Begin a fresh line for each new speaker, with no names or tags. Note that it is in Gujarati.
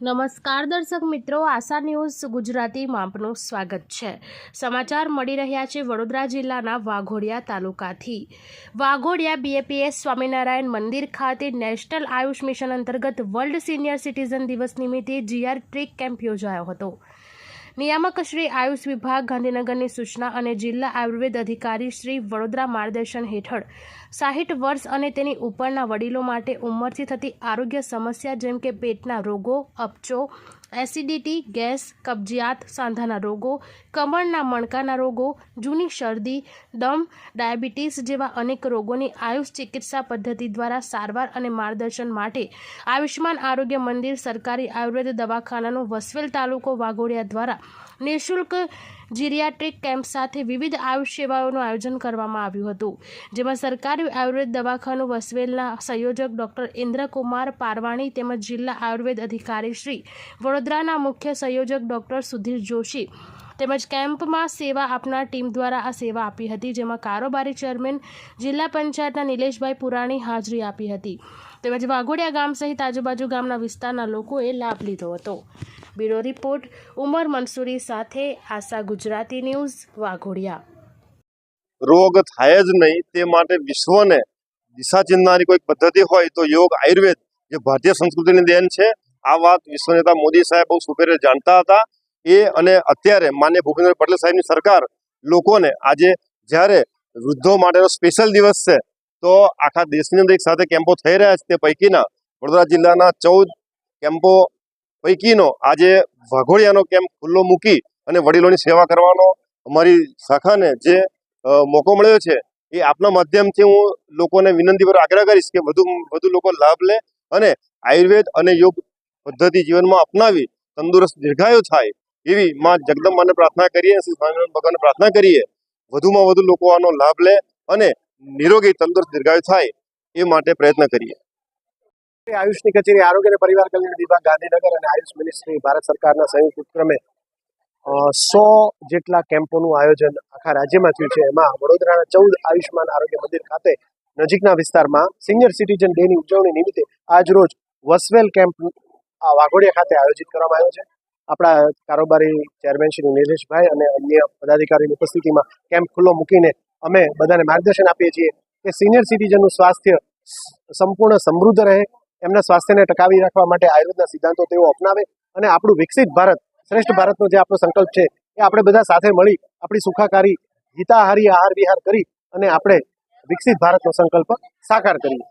નમસ્કાર દર્શક મિત્રો, આશા ન્યૂઝ ગુજરાતીમાં આપનું સ્વાગત છે. સમાચાર મળી રહ્યા છે વડોદરા જિલ્લાના વાઘોડિયા તાલુકાથી. વાઘોડિયા બીએપીએસ સ્વામિનારાયણ મંદિર ખાતે નેશનલ આયુષ મિશન અંતર્ગત વર્લ્ડ સિનિયર સિટીઝન દિવસ નિમિત્તે જીઆર ટ્રીક કેમ્પ યોજાયો હતો. નિયામક શ્રી આયુષ વિભાગ, ગાંધીનગરની સૂચના અને જિલ્લા આયુર્વેદ અધિકારી શ્રી વડોદરા માર્ગદર્શન હેઠળ સાહીઠ વર્ષ અને તેની ઉપરના વડીલો માટે ઉંમરથી થતી આરોગ્ય સમસ્યા જેમ કે પેટના રોગો, અપચો એસિડિટી, ગેસ, કબજિયાત, સાંધાના રોગો, કમળના મણકાના રોગો, જૂની શરદી, દમ, ડાયાબિટીસ જેવા અનેક રોગોની આયુષ ચિકિત્સા પદ્ધતિ દ્વારા સારવાર અને માર્ગદર્શન માટે આયુષ્માન આરોગ્ય મંદિર સરકારી આયુર્વેદ દવાખાનાનો વસવેલ તાલુકો વાઘોડિયા દ્વારા નિઃશુલ્ક જીરિયાટ્રિક કેમ્પ સાથે વિવિધ આયુષ સેવાઓનું આયોજન કરવામાં આવ્યું હતું, જેમાં સરકારી આયુર્વેદ દવાખાનું વસવેલના સંયોજક ડોક્ટર ઇન્દ્રકુમાર પારવાણી તેમજ જિલ્લા આયુર્વેદ અધિકારી શ્રી વડોદરાના મુખ્ય સંયોજક ડોક્ટર સુધીર જોશી તેમજ કેમ્પમાં સેવા આપનાર ટીમ દ્વારા આ સેવા આપી હતી, જેમાં કારોબારી ચેરમેન જિલ્લા પંચાયતના નિલેશભાઈ પુરાણી હાજરી આપી હતી તેમજ વાઘોડિયા ગામ સહિત આજુબાજુ ગામના વિસ્તારના લોકોએ લાભ લીધો હતો. બ્યુરો રિપોર્ટ, ઉમર મંસૂરી સાથે આશા ગુજરાતી ન્યૂઝ, વાઘોડિયા.
રોગ થાય જ નહીં, તે માટે વિશ્વને દિશા ચિંધનારી કોઈ પદ્ધતિ હોય તો યોગ આયુર્વેદ જે ભારતીય સંસ્કૃતિની દેન છે, આ વાત વિશ્વ નેતા મોદી સાહેબ બહુ સુપેરે જાણતા હતા. એ અને અત્યારે માન્ય ભૂપેન્દ્ર પટેલ સાહેબની સરકાર લોકોને આજે જ્યારે વૃદ્ધો માટેનો સ્પેશિયલ દિવસ છે, તો આખા દેશની અંદર એક સાથે કેમ્પો થઈ રહ્યા છે, તે પૈકીના વડોદરા જિલ્લાના ચૌદ કેમ્પો પૈકીનો આજે વાઘોડિયાનો કેમ્પ ખુલ્લો મૂકી અને વડીલોની સેવા કરવાનો અમારી શાખાને જે મોકો મળ્યો છે, એ આપના માધ્યમથી હું લોકોને વિનંતી પર આગ્રહ કરીશ કે વધુ વધુ લોકો લાભ લે અને આયુર્વેદ અને યોગ પદ્ધતિ જીવનમાં અપનાવી, તંદુરસ્ત, દીર્ઘાયુ થાય એવી માં જગદંબાને પ્રાર્થના કરીએ શ્રી સ્વામિનારાયણ ભગવાનને પ્રાર્થના કરીએ, વધુમાં વધુ લોકો આનો લાભ લે અને નિરોગી, તંદુરસ્ત, દીર્ઘાયુ થાય એ માટે પ્રયત્ન કરીએ.
આયુષની કચેરી, આરોગ્ય અને પરિવાર કલ્યાણ વિભાગ, ગાંધીનગર અને આયુષ મિનિસ્ટ્રી ભારત સરકારના સંયુક્ત ઉપક્રમે સો જેટલા કેમ્પોનું આયોજન આખા રાજ્યમાં થયું છે. એમાં વડોદરાના ચૌદ આયુષ્માન આરોગ્ય મંદિર ખાતે નજીકના વિસ્તારમાં સિનિયર સિટીઝન ડેની ઉજવણી નિમિત્તે આજ રોજ વસવેલ કેમ્પ વાઘોડિયા ખાતે આયોજિત કરવામાં આવ્યો છે. આપણા કારોબારી ચેરમેન શ્રી નિલેશભાઈ અને અન્ય પદાધિકારીની ઉપસ્થિતિમાં કેમ્પ ખુલ્લો મૂકીને અમે બધાને માર્ગદર્શન આપીએ છીએ કે સિનિયર સિટીઝનનું સ્વાસ્થ્ય સંપૂર્ણ સમૃદ્ધ રહે એમના સ્વાસ્થ્યને ટકાવી રાખવા માટે આયુર્વેદના સિદ્ધાંતો તેઓ અપનાવે અને આપણું વિકસિત ભારત, શ્રેષ્ઠ ભારતનો જે આપણો સંકલ્પ છે, એ આપણે બધા સાથે મળી આપણી સુખાકારી, હિતાહારી આહાર વિહાર કરી અને આપણે વિકસિત ભારતનો સંકલ્પ સાકાર કરીએ.